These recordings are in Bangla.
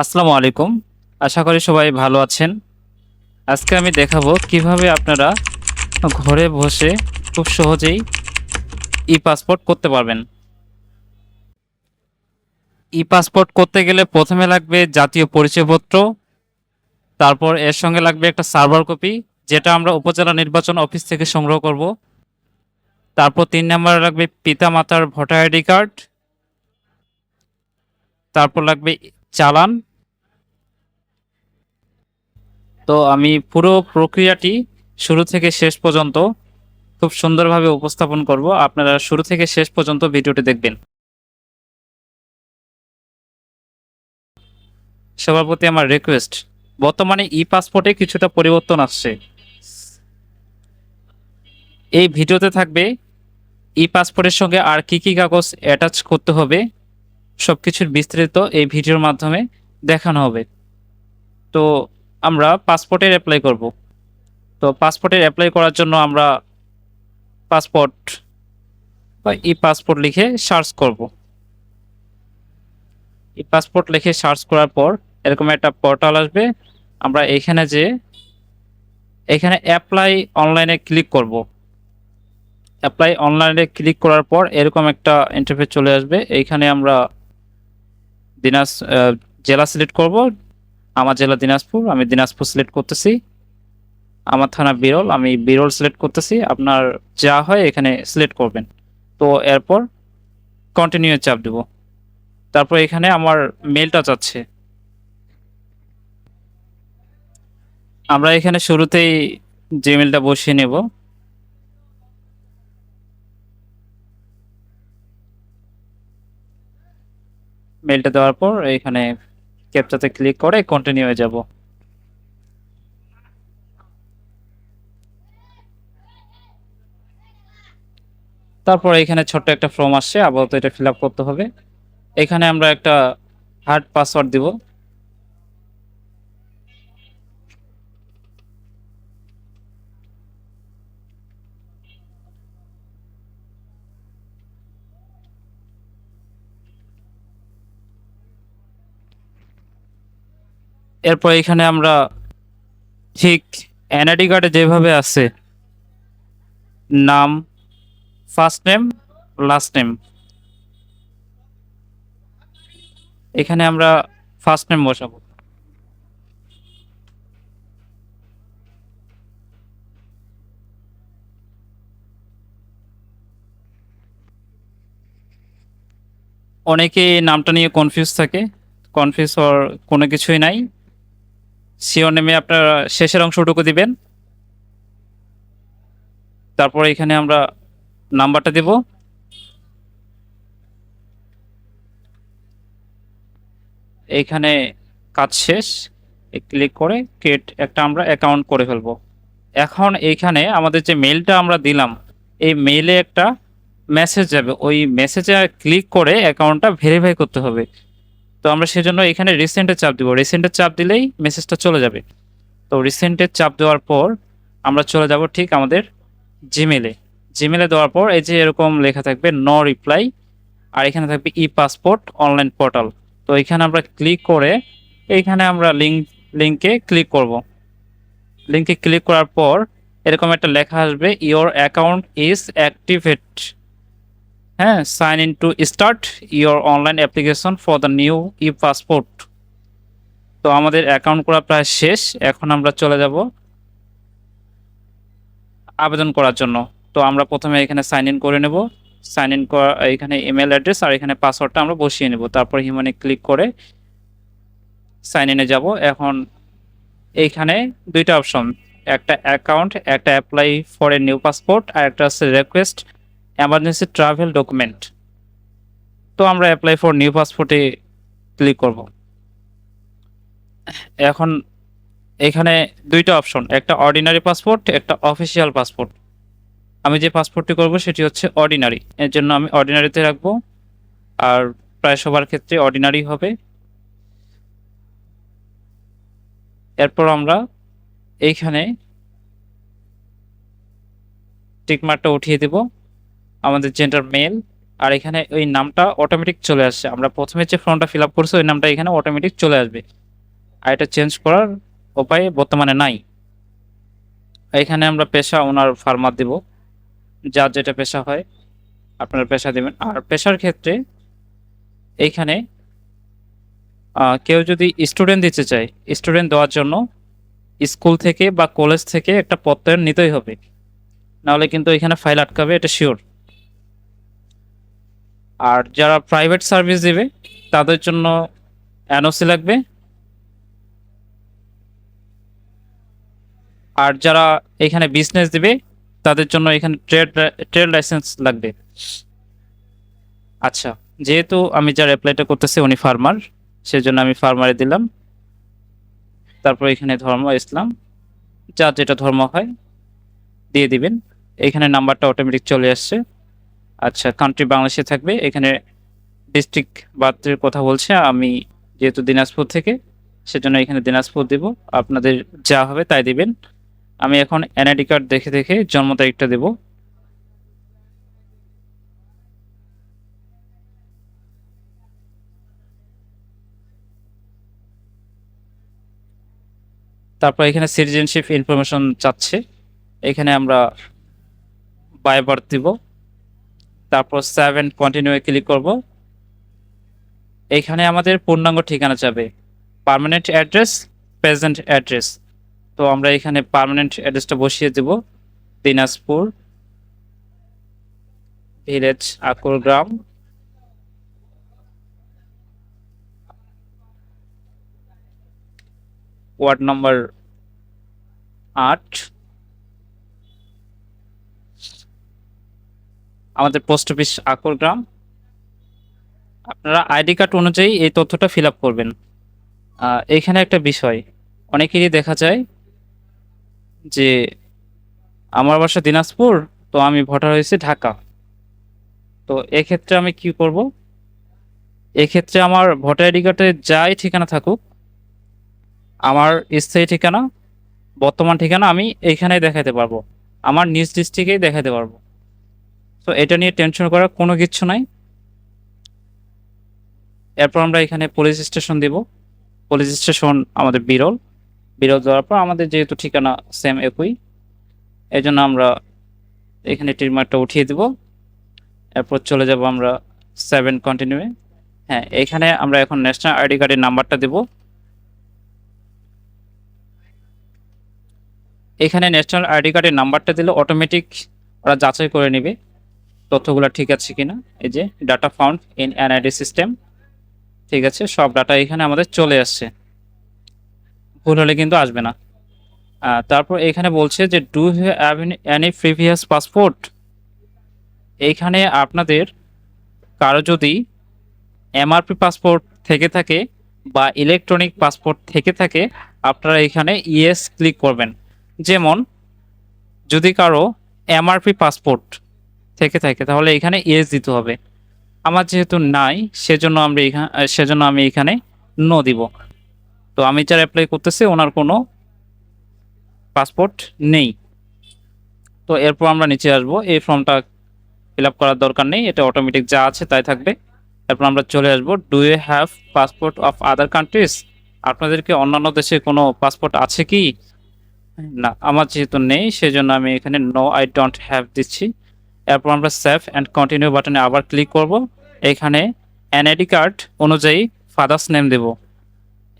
আসসালামু আলাইকুম। আশা করি সবাই ভালো আছেন। আজকে আমি দেখাবো কীভাবে আপনারা ঘরে বসে খুব সহজেই ই পাসপোর্ট করতে পারবেন। ই পাসপোর্ট করতে গেলে প্রথমে লাগবে জাতীয় পরিচয়পত্র, তারপর এর সঙ্গে লাগবে একটা সার্ভার কপি যেটা আমরা উপজেলা নির্বাচন অফিস থেকে সংগ্রহ করব। তারপর তিন নম্বরে লাগবে পিতা মাতার ভোটার আইডি কার্ড, তারপর লাগবে চালান তো আমি পুরো প্রক্রিয়াটি শুরু থেকে শেষ পর্যন্ত খুব সুন্দরভাবে উপস্থাপন করব। আপনারা শুরু থেকে শেষ পর্যন্ত ভিডিওটি দেখবেন। সবার প্রতি আমার রিকোয়েস্ট বর্তমানে ই পাসপোর্টে কিছুটা পরিবর্তন আসছে। এই ভিডিওতে থাকবে ই পাসপোর্টের সঙ্গে আর কি কি কাগজ অ্যাটাচ করতে হবে, সবকিছুর বিস্তারিত এই ভিডিওর মাধ্যমে দেখানো হবে। তো আমরা পাসপোর্টের অ্যাপ্লাই করব। তো পাসপোর্টের অ্যাপ্লাই করার জন্য আমরা পাসপোর্ট বা ই পাসপোর্ট লিখে সার্চ করব। ই পাসপোর্ট লিখে সার্চ করার পর এরকম একটা পোর্টাল আসবে। আমরা এখানে যে, এখানে অ্যাপ্লাই অনলাইনে ক্লিক করব। অ্যাপ্লাই অনলাইনে ক্লিক করার পর এরকম একটা ইন্টারফেস চলে আসবে। এইখানে আমরা দিনাজ জেলা সিলেক্ট করব। আমার জেলা দিনাজপুর, আমি দিনাজপুর সিলেক্ট করতেছি। আমার থানা বিরল, আমি বিরল সিলেক্ট করতেছি। আপনার যা হয় এখানে সিলেক্ট করবেন। তো এরপর কন্টিনিউ চাপ দেব। তারপর এখানে আমার মেলটা চাচ্ছে আমরা এখানে শুরুতেই জিমেলটা বসিয়ে নেব। মেলটা দেওয়ার পর এখানে ক্যাপচাতে ক্লিক করে কন্টিনিউ হয়ে যাব। তারপর এখানে ছোট্ট একটা ফর্ম আসছে, আপাতত এটা ফিল করতে হবে। এখানে আমরা একটা হার্ড পাসওয়ার্ড দিব। এরপর এখানে আমরা ঠিক এনআইডি কার্ডে যেভাবে আছে, নাম ফার্স্ট নেম লাস্ট নেম এখানে আমরা ফার্স্ট নেম বসাবো। অনেকে নামটা নিয়ে কনফিউজ থাকে। কনফিউজ হওয়ার কোনো কিছুই নাই। সিও নেমে আপনার শেষের অংশটুকু দিবেন। তারপর এখানে আমরা নাম্বারটা দেব। এইখানে কাজ শেষ। ক্লিক করে ক্রিয়েট একটা আমরা অ্যাকাউন্ট করে ফেলব। এখন এইখানে আমাদের যে মেলটা আমরা দিলাম, এই মেইলে একটা মেসেজ যাবে। ওই মেসেজে ক্লিক করে অ্যাকাউন্টটা ভেরিফাই করতে হবে। তো আমরা সেজন্য এখানে রিসেন্টে চাপ দিব। রিসেন্টে চাপ দিলেই মেসেজটা চলে যাবে। তো রিসেন্টে চাপ দেওয়ার পর আমরা চলে যাব ঠিক আমাদের জিমেলে জিমেলে দেওয়ার পর এই যে এরকম লেখা থাকবে ন রিপ্লাই আর এখানে থাকবে ই পাসপোর্ট অনলাইন পোর্টাল তো এখানে আমরা ক্লিক করে এইখানে আমরা লিঙ্ক লিঙ্কে ক্লিক করব। লিঙ্কে ক্লিক করার পর এরকম একটা লেখা আসবে ইওর অ্যাকাউন্ট ইজ অ্যাক্টিভেট হ্যাঁ sign in to start your online application for the new E passport তো আমাদের অ্যাকাউন্ট করা প্রায় শেষ, এখন আমরা চলে যাব আবেদন করার জন্য। তো আমরা প্রথমে এখানে সাইন ইন করে নেব। সাইন ইন করা, এখানে ইমেল অ্যাড্রেস আর এখানে পাসওয়ার্ডটা আমরা বসিয়ে নেব। তারপর হিমানে ক্লিক করে সাইন ইনে যাব। এখন এইখানে দুইটা অপশন একটা অ্যাকাউন্ট একটা apply for a new passport আর একটা আছে রিকোয়েস্ট এমার্জেন্সি ট্রাভেল ডকুমেন্ট তো আমরা অ্যাপ্লাই ফর নিউ পাসপোর্টে ক্লিক করব। এখন এখানে দুইটা অপশন একটা অর্ডিনারি পাসপোর্ট একটা অফিসিয়াল পাসপোর্ট আমি যে পাসপোর্টটি করব সেটি হচ্ছে অর্ডিনারি এর জন্য আমি অর্ডিনারিতে রাখব। আর প্রায় সবার ক্ষেত্রে অর্ডিনারি হবে। এরপর আমরা এইখানে টিকমার্কটা উঠিয়ে দেব। আমাদের জেন্ডার মেল আর এখানে ওই নামটা অটোমেটিক চলে আসছে। আমরা প্রথমে যে ফর্মটা ফিল আপ করছি, ওই নামটা এখানে অটোমেটিক চলে আসবে। আর এটা চেঞ্জ করার উপায় বর্তমানে নাই। এখানে আমরা পেশা ওনার ফার্মার দিব। যার যেটা পেশা হয়, আপনারা পেশা দিবেন। আর পেশার ক্ষেত্রে এইখানে কেউ যদি স্টুডেন্ট দিতে চায় স্টুডেন্ট দেওয়ার জন্য স্কুল থেকে বা কলেজ থেকে একটা প্রত্যয়ন নিতেই হবে। নাহলে কিন্তু এখানে ফাইল আটকাবে, এটা শিওর আর যারা প্রাইভেট সার্ভিস দেবে, তাদের জন্য এনওসি লাগবে। আর যারা এখানে বিজনেস দেবে, তাদের জন্য এখানে ট্রেড ট্রেড লাইসেন্স লাগবে। আচ্ছা যেহেতু আমি যার অ্যাপ্লাইটা করতেছি, উনি ফার্মার সেজন্য আমি ফার্মারে দিলাম। তারপর এখানে ধর্ম ইসলাম, যা যেটা ধর্ম হয়, দিয়ে দিবেন। এখানে নাম্বারটা অটোমেটিক চলে আসছে। আচ্ছা কান্ট্রি বাংলাদেশে থাকবে। এখানে ডিস্ট্রিক্ট বার্থের কথা বলছে, আমি যেহেতু দিনাজপুর থেকে, সেজন্য এখানে দিনাজপুর দেব। আপনাদের যা হবে তাই দিবেন। আমি এখন এনআইডি কার্ড দেখে দেখে জন্ম তারিখটা দেব। তারপর এখানে সিটিজেনশিপ ইনফরমেশন চাচ্ছে। এখানে আমরা বাই বার্থ দিব। তারপর সেভেন কন্টিনিউয়ে ক্লিক করব। এখানে আমাদের পূর্ণাঙ্গ ঠিকানা যাবে। পার্মানেন্ট অ্যাড্রেস প্রেজেন্ট অ্যাড্রেস তো আমরা এখানে পার্মানেন্ট অ্যাড্রেসটা বসিয়ে দেব। দিনাজপুর ভিলেজ আকুর গ্রাম। ওয়ার্ড নম্বর আট। আমাদের পোস্ট অফিস আকর গ্রাম। আপনারা আইডি কার্ড অনুযায়ী এই তথ্যটা ফিল করবেন। এইখানে একটা বিষয়, অনেকেরই দেখা যায় যে আমার বাসা দিনাজপুর, তো আমি ভোটার হয়েছি ঢাকা। তো এক্ষেত্রে আমি কি করব? এক্ষেত্রে আমার ভোটার আইডি কার্ডে যাই ঠিকানা থাকুক, আমার স্থায়ী ঠিকানা, বর্তমান ঠিকানা আমি এইখানেই দেখাতে পারব। আমার নিজ ডিস্ট্রিক্টেই দেখাতে পারব। তো এটা নিয়ে টেনশন করার কোনো কিছু নাই। এরপর আমরা এখানে পুলিশ স্টেশন দিব। পুলিশ স্টেশন আমাদের বিরল। বিরল দেওয়ার পর আমাদের যেহেতু ঠিকানা সেম একই এই জন্য আমরা এখানে টিরমারটা উঠিয়ে দিব। এরপর চলে যাব আমরা সেভেন কন্টিনিউয়ে হ্যাঁ এখানে আমরা এখন ন্যাশনাল আইডি কার্ডের নাম্বারটা দেব। এখানে ন্যাশনাল আইডি কার্ডের নাম্বারটা দিলে অটোমেটিক ওরা যাচাই করে নেবে। তথ্যগুলো ঠিক আছে কিনা? এই যে data found in NID system ঠিক আছে, সব ডাটা এখানে আমাদের চলে আসছে। ভুল হলে কিন্তু আসবে না। তারপর এখানে বলছে যে do have any previous passport এইখানে আপনাদের কারও যদি এমআরপি পাসপোর্ট থেকে থাকে বা ইলেকট্রনিক পাসপোর্ট থেকে থাকে, আপনারা এখানে ইয়েস ক্লিক করবেন। যেমন যদি কারও এমআরপি পাসপোর্ট থেকে থাকে, তাহলে এখানে এস দিতে হবে। আমার যেহেতু নাই, সেজন্য আমরা এখানে সেজন্য আমি এখানে নো দিব। তো আমি যারা অ্যাপ্লাই করতেছি, ওনার কোনো পাসপোর্ট নেই। তো এরপর আমরা নিচে আসব, এই ফর্মটা ফিল আপ করার দরকার নেই, এটা অটোমেটিক যা আছে তাই থাকবে। এরপর আমরা চলে আসব do you have passport of other countries আপনাদেরকে অন্যান্য দেশে কোনো পাসপোর্ট আছে কি? না, আমার যেহেতু নেই, সেজন্য আমি এখানে নো আই ডোন্ট হ্যাভ দিচ্ছি। এরপর আমরা সেভ অ্যান্ড কন্টিনিউ বাটনে আবার ক্লিক করব। এখানে এনআইডি কার্ড অনুযায়ী ফাদার্স নেম দেব।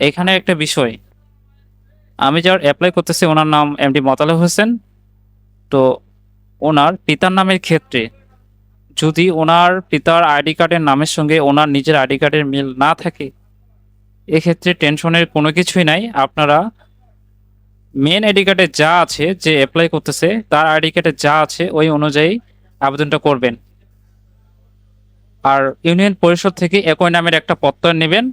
এখানে একটা বিষয়, আমি যার অ্যাপ্লাই করতেছি ওনার নাম এমডি মতালে হোসেন। তো ওনার পিতার নামের ক্ষেত্রে যদি ওনার পিতার আইডি কার্ডের নামের সঙ্গে ওনার নিজের আইডি কার্ডের মিল না থাকে, এক্ষেত্রে টেনশনের কোনো কিছুই নাই। আপনারা মেন আইডি কার্ডে যা আছে, যে অ্যাপ্লাই করতেছে, তার আইডি কার্ডে যা আছে, ওই অনুযায়ী আবেদনটা করবেন। আর ইউনিয়ন পরিষদ থেকে একই নামের একটা প্রত্যয় নেবেন।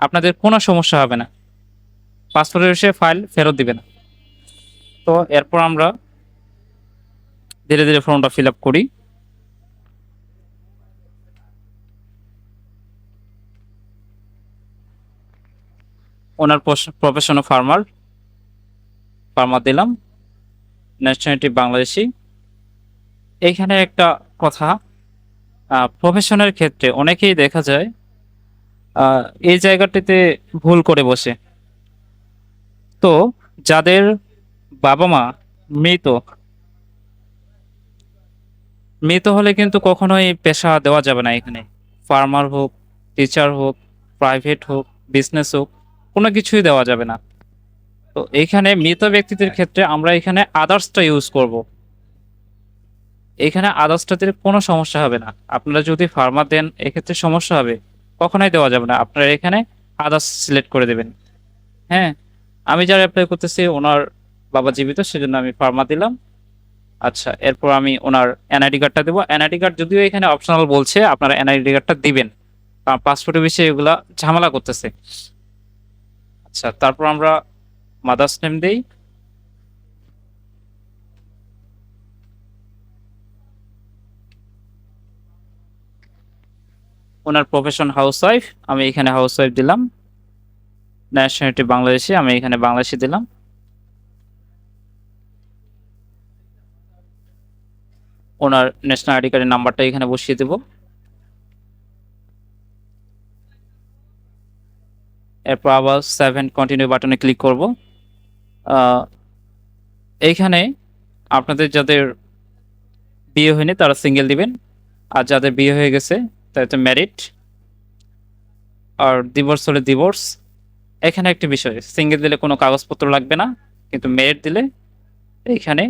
আপনাদের কোনো সমস্যা হবে না। পাসপোর্টের এসে ফাইল ফেরত দিবে না তো এরপর আমরা ধীরে ধীরে ফর্মটা ফিল আপ করি। ওনার প্রফেশনাল ফার্মার। ফার্মার দিলাম। ন্যাশনালিটি বাংলাদেশি। এইখানে একটা কথা প্রফেশনের ক্ষেত্রে অনেকেই দেখা যায় এই জায়গাটিতে ভুল করে বসে। তো যাদের বাবা মা মৃত মৃত হলে কিন্তু কখনোই পেশা দেওয়া যাবে না এখানে। ফার্মার হোক টিচার হোক প্রাইভেট হোক বিজনেস হোক, কোনো কিছুই দেওয়া যাবে না। তো এইখানে মৃত ব্যক্তিদের ক্ষেত্রে আমরা এখানে আদার্সটা ইউজ করব। এখানে আদার্সটাতে কোনো সমস্যা হবে না। আপনারা যদি ফার্মা দেন, এক্ষেত্রে সমস্যা হবে। কখনোই দেওয়া যাবে না। আপনারা এখানে আদার্স সিলেক্ট করে দেবেন। হ্যাঁ আমি যারা অ্যাপ্লাই করতেছি, ওনার বাবা জীবিত, সেজন্য আমি ফার্মা দিলাম। আচ্ছা এরপর আমি ওনার এনআইডি কার্ডটা দেবো। এনআইডি কার্ড যদিও এখানে অপশনাল বলছে, আপনারা এনআইডি কার্ডটা দিবেন। কারণ পাসপোর্টের বিষয়ে এগুলা ঝামেলা করতেছে। আচ্ছা তারপর আমরা মাদার্স নেম দেই। ওনার প্রফেশন হাউস ওয়াইফ আমি এখানে হাউস ওয়াইফ দিলাম। ন্যাশনালিটি বাংলাদেশি, আমি এখানে বাংলাদেশি দিলাম। ওনার ন্যাশনাল আইডি কার্ডের নাম্বারটা এখানে বসিয়ে দেব। এরপর আবার সেভেন কন্টিনিউ বাটনে ক্লিক করব। এইখানে আপনাদের যাদের বিয়ে হয়নি, তারা সিঙ্গেল দিবেন। আর যাদের বিয়ে হয়ে গেছে তাদের ম্যারিড আর ডিভোর্স হলে ডিভোর্স এখানে একটি বিষয় সিঙ্গেল দিলে কোনো কাগজপত্র লাগবে না, কিন্তু মেয়ের দিলে এইখানে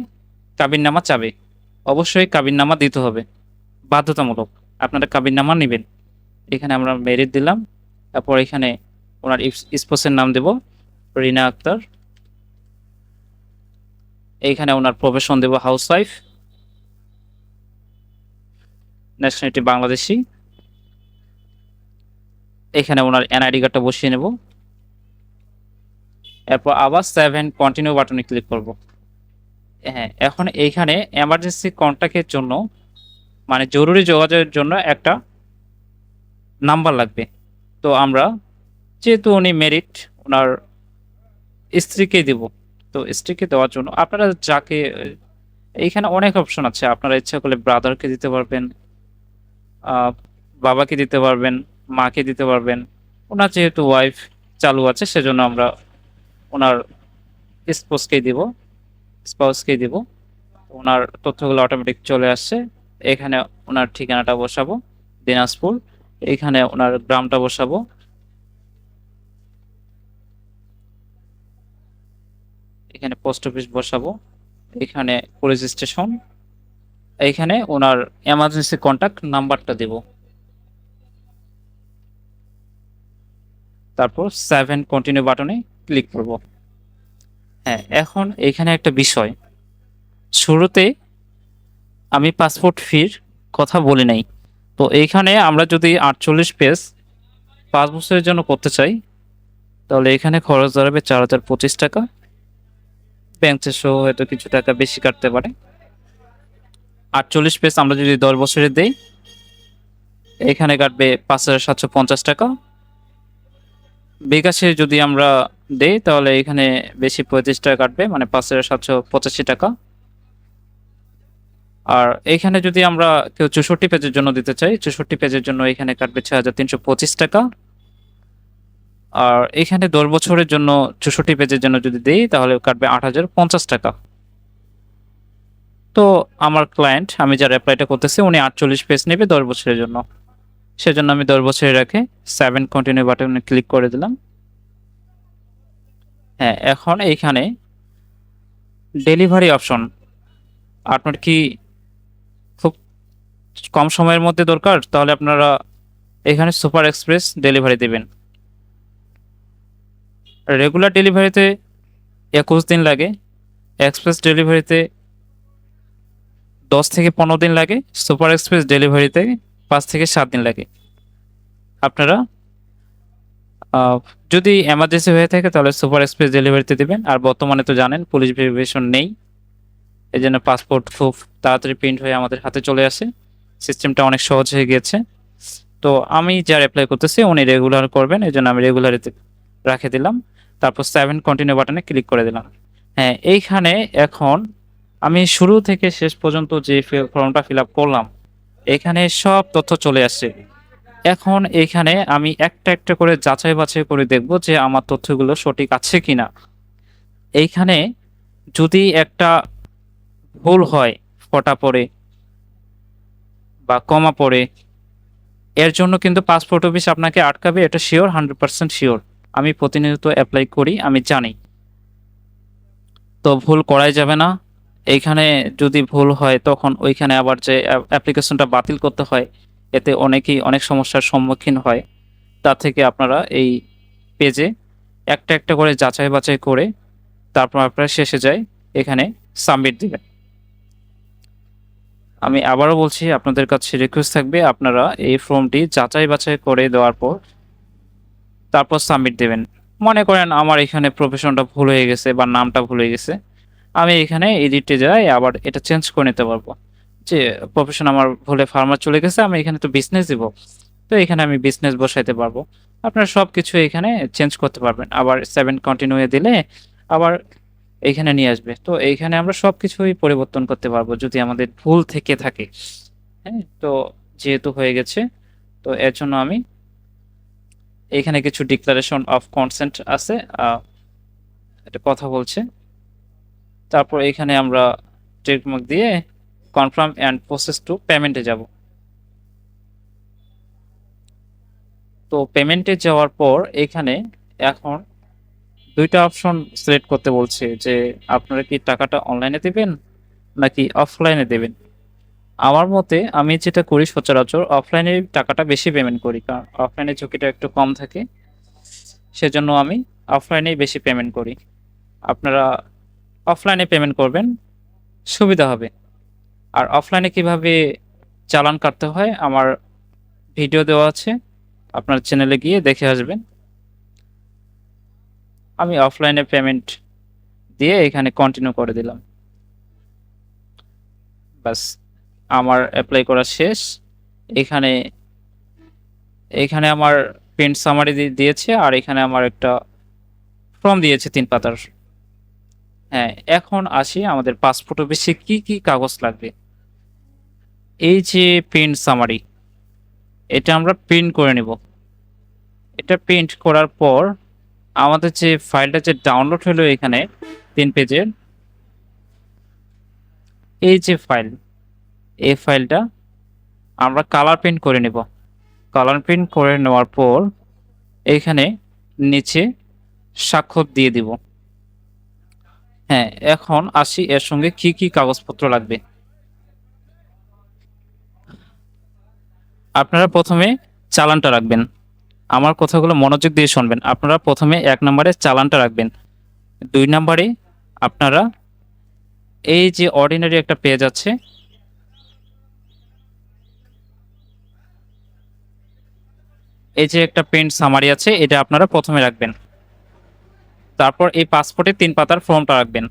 কাবিননামা চাবে। অবশ্যই কাবিননামা দিতে হবে। বাধ্যতামূলক, আপনারা কাবিননামা নেবেন। এখানে আমরা মেরিট দিলাম, তারপর এখানে ওনার স্পোসের নাম দেব, রিনা আক্তার। এইখানে ওনার প্রফেশন দেব হাউস ওয়াইফ ন্যাশনালিটি বাংলাদেশি। এখানে ওনার এনআইডি কার্ডটা বসিয়ে নেব। এরপর আবার সেভেন কন্টিনিউ বাটনে ক্লিক করব। হ্যাঁ এখন এইখানে এমার্জেন্সি কন্ট্যাক্টের জন্য মানে জরুরি যোগাযোগের জন্য একটা নাম্বার লাগবে। তো আমরা, যেহেতু উনি মেরিট ওনার স্ত্রীকে দিব, তো স্ত্রীকে দেওয়ার জন্য আপনারা যাকে, এইখানে অনেক অপশন আছে। আপনারা ইচ্ছা করলে ব্রাদারকে দিতে পারবেন বাবাকে দিতে পারবেন। মাকে দিতে পারবেন। ওনার যেহেতু ওয়াইফ চালু আছে, সেজন্য আমরা ওনার স্পোজকেই দিব স্পাউসকেই দিব। ওনার তথ্যগুলো অটোমেটিক চলে আসছে। এখানে ওনার ঠিকানাটা বসাবো, দিনাজপুর। এখানে ওনার গ্রামটা বসাবো। এখানে পোস্ট অফিস বসাবো। এখানে পুলিশ স্টেশন এইখানে ওনার এমার্জেন্সি কন্ট্যাক্ট নাম্বারটা দেব। তারপর সেভেন কন্টিনিউ বাটনে ক্লিক করব। হ্যাঁ এখন এখানে একটা বিষয়। শুরুতে আমি পাসপোর্ট ফির কথা বলি নাই। তো এইখানে আমরা যদি আটচল্লিশ পেজ পাঁচ বছরের জন্য করতে চাই, তাহলে এখানে খরচ দাঁড়াবে চার হাজার পঁচিশ টাকা। ব্যাংক সহ হয়তো কিছু টাকা বেশি কাটতে পারে। আটচল্লিশ পেজ আমরা যদি দশ বছরে দেই, এখানে কাটবে পাঁচ হাজার সাতশো পঞ্চাশ টাকা। বিকাশে যদি আমরা দেই, তাহলে এখানে বেশি পঁয়ত্রিশ টাকা কাটবে মানে পাঁচ হাজার সাতশো পঁচাশি টাকা। আর এইখানে যদি আমরা কেউ চৌষট্টি পেজের জন্য দিতে চাই, চৌষট্টি পেজের জন্য এখানে কাটবে ছয় হাজার তিনশো পঁচিশ টাকা। আর এখানে দশ বছরের জন্য চৌষট্টি পেজের জন্য যদি দিই, তাহলে কাটবে আট হাজার পঞ্চাশ টাকা। তো আমার ক্লায়েন্ট আমি যার অ্যাপ্লাইটা করতেছি, উনি আটচল্লিশ পেজ নেবে দশ বছরের জন্য। সেজন্য আমি দশ বছরে রাখে সেভেন কন্টিনিউ বাটনে ক্লিক করে দিলাম। হ্যাঁ এখন এইখানে ডেলিভারি অপশন আপনার কি খুব কম সময়ের মধ্যে দরকার? তাহলে আপনারা এখানে সুপার এক্সপ্রেস ডেলিভারি দেবেন। রেগুলার ডেলিভারিতে একুশ দিন লাগে। এক্সপ্রেস ডেলিভারিতে দশ থেকে পনেরো দিন লাগে। সুপার এক্সপ্রেস ডেলিভারিতে পাঁচ থেকে সাত দিন লাগে। আপনারা যদি এমার্জেন্সি হয়ে থাকে তাহলে সুপার এক্সপ্রেস ডেলিভারিতে দেবেন। আর বর্তমানে তো জানেন পুলিশ ভেরিফিকেশন নেই। এই জন্য পাসপোর্ট খুব তাড়াতাড়ি প্রিন্ট হয়ে আমাদের হাতে চলে আসে। সিস্টেমটা অনেক সহজ হয়ে গিয়েছে। তো আমি যার অ্যাপ্লাই করতেছি, উনি রেগুলার করবেন। এই জন্য আমি রেগুলারিতে রাখে দিলাম। তারপর সেভেন কন্টিনিউ বাটনে ক্লিক করে দিলাম। হ্যাঁ এইখানে এখন আমি শুরু থেকে শেষ পর্যন্ত যে ফর্মটা ফিল আপ করলাম এখানে সব তথ্য চলে আসছে। এখন এখানে আমি একটা একটা করে যাচাই বাছাই করে দেখব যে আমার তথ্যগুলো সঠিক আছে কি না এইখানে যদি একটা ভুল হয়, ফটা পড়ে বা কমা পড়ে, এর জন্য কিন্তু পাসপোর্ট অফিস আপনাকে আটকাবে, এটা শিওর হান্ড্রেড পার্সেন্ট শিওর আমি প্রতিনিয়ত অ্যাপ্লাই করি, আমি জানি। তো ভুল করাই যাবে না। এইখানে যদি ভুল হয়, তখন ওইখানে আবার যে অ্যাপ্লিকেশনটা বাতিল করতে হয়, এতে অনেকেই অনেক সমস্যার সম্মুখীন হয়। তা থেকে আপনারা এই পেজে একটা একটা করে যাচাই বাছাই করে তারপর আপনারা শেষে যায় এখানে সাবমিট দিবেন। আমি আবারও বলছি, আপনাদের কাছে রিকোয়েস্ট থাকবে, আপনারা এই ফর্মটি যাচাই বাছাই করে দেওয়ার পর তারপর সাবমিট দেবেন। মনে করেন আমার এখানে প্রফেশনটা ভুল হয়ে গেছে বা নামটা ভুল হয়ে গেছে। আমি এখানে এডিটে যাই, আবার এটা চেঞ্জ করে নিতে পারব। যে প্রফেশন আমার ভুলে ফার্মার চলে গেছে, আমি এখানে তো বিজনেস দিব। তো এখানে আমি বিজনেস বসাইতে পারব। আপনারা সব কিছু এখানে চেঞ্জ করতে পারবেন। আবার সেভেন কন্টিনিউ দিলে আবার এইখানে নিয়ে আসবে। তো এইখানে আমরা সব কিছুই পরিবর্তন করতে পারব যদি আমাদের ভুল থেকে থাকে। হ্যাঁ তো যেহেতু হয়ে গেছে, তো এর জন্য আমি এখানে কিছু ডিক্লারেশন অফ কনসেন্ট আছে। এটা কথা বলছে। তারপর এখানে আমরা চেকমার্ক দিয়ে কনফার্ম অ্যান্ড প্রসেস টু পেমেন্টে যাব। তো পেমেন্টে যাওয়ার পর এখানে এখন দুইটা অপশন সিলেক্ট করতে বলছে যে আপনারা কি টাকাটা অনলাইনে দেবেন নাকি অফলাইনে দেবেন? আমার মতে আমি যেটা করি সচরাচর অফলাইনে টাকাটা বেশি পেমেন্ট করি, কারণ অফলাইনে ঝুঁকিটা একটু কম থাকে। সেজন্য আমি অফলাইনেই বেশি পেমেন্ট করি। আপনারা অফলাইনে পেমেন্ট করবেন, সুবিধা হবে। আর অফলাইনে কীভাবে চালান কাটতে হয়, আমার ভিডিও দেওয়া আছে, আপনার চ্যানেলে গিয়ে দেখে আসবেন। আমি অফলাইনে পেমেন্ট দিয়ে এখানে কন্টিনিউ করে দিলাম। বাস আমার অ্যাপ্লাই করা শেষ। এখানে এখানে আমার প্রিন্ট সামারি দিয়েছে, আর এখানে আমার একটা ফর্ম দিয়েছে তিন পাতার। হ্যাঁ এখন আসি আমাদের পাসপোর্ট অফিসে কি কি কাগজ লাগবে? এই যে প্রিন্ট সামারি এটা আমরা প্রিন্ট করে নেব। এটা প্রিন্ট করার পর আমাদের যে ফাইলটা যে ডাউনলোড হলো এখানে তিন পেজের, এই যে ফাইল এই ফাইলটা আমরা কালার প্রিন্ট করে নেব। কালার প্রিন্ট করে নেওয়ার পর এইখানে নিচে স্বাক্ষর দিয়ে দিব। হ্যাঁ এখন আসি এর সঙ্গে কি কি কাগজপত্র লাগবে। আপনারা প্রথমে চালানটা রাখবেন। আমার কথাগুলো মনোযোগ দিয়ে শুনবেন। আপনারা প্রথমে এক নম্বরে চালানটা রাখবেন। দুই নম্বরে আপনারা এই যে অর্ডিনারি একটা পেজ আছে, এই যে একটা পেন্ট সামারি আছে, এটা আপনারা প্রথমে রাখবেন। তারপর এই পাসপোর্টের তিন পাতার ফর্মটা রাখবেন।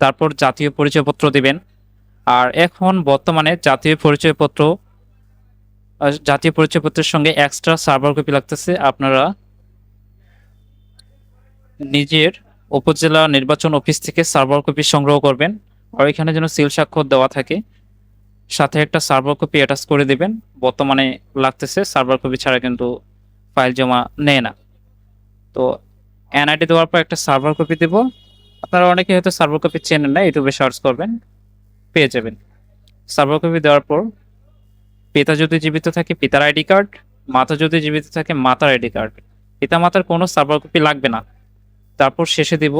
তারপর জাতীয় পরিচয়পত্র দিবেন। আর এখন বর্তমানে জাতীয় পরিচয়পত্র জাতীয় পরিচয়পত্রের সঙ্গে এক্সট্রা সার্ভার কপি লাগতেছে। আপনারা নিজের উপজেলা নির্বাচন অফিস থেকে সার্ভার কপি সংগ্রহ করবেন। আর এখানে যেন সিল স্বাক্ষর দেওয়া থাকে, সাথে একটা সার্ভার কপি অ্যাটাচ করে দিবেন। বর্তমানে লাগতেছে সার্ভার কপি ছাড়া কিন্তু ফাইল জমা নেয় না। তো এনআইডি দেওয়ার পর একটা সার্ভার কপি দেব। আপনারা অনেকে হয়তো সার্ভার কপি চেনেন না ইউটিউবে সার্চ করবেন, পেয়ে যাবেন। সার্ভার কপি দেওয়ার পর পিতা যদি জীবিত থাকে, পিতার আইডি কার্ড মাতা যদি জীবিত থাকে, মাতার আইডি কার্ড পিতা মাতার কোনো সার্ভার কপি লাগবে না। তারপর শেষে দিব,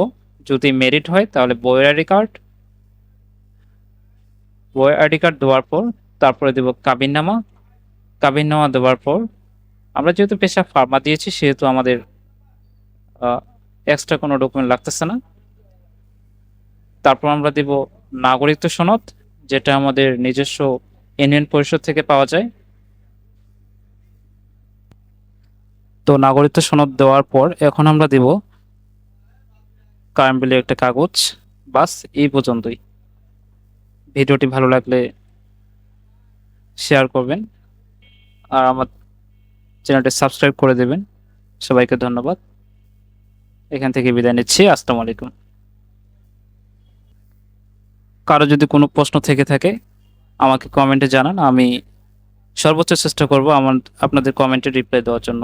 যদি মেরিট হয়, তাহলে বইয়ের আইডি কার্ড বইয়ের আইডি কার্ড দেওয়ার পর তারপরে দেব কাবিননামা। কাবিননামা দেওয়ার পর আমরা যেহেতু পেশা ফার্মা দিয়েছি, সেহেতু আমাদের এক্সট্রা কোনো ডকুমেন্ট লাগতেছে না। তারপর আমরা দিব নাগরিকত্ব সনদ, যেটা আমাদের নিজস্ব ইউনিয়ন পরিষদ থেকে পাওয়া যায়। তো নাগরিকত্ব সনদ দেওয়ার পর এখন আমরা দিব কারেন্ট একটা কাগজ। বাস, এই পর্যন্তই। ভিডিওটি ভালো লাগলে শেয়ার করবেন আর আমার চ্যানেলটি সাবস্ক্রাইব করে দেবেন। সবাইকে ধন্যবাদ। এখান থেকে বিদায় নিচ্ছি, আসসালামু আলাইকুম। কারও যদি কোনো প্রশ্ন থেকে থাকে, আমাকে কমেন্টে জানান, আমি সর্বোচ্চ চেষ্টা করব আমার আপনাদের কমেন্টে রিপ্লাই দেওয়ার জন্য।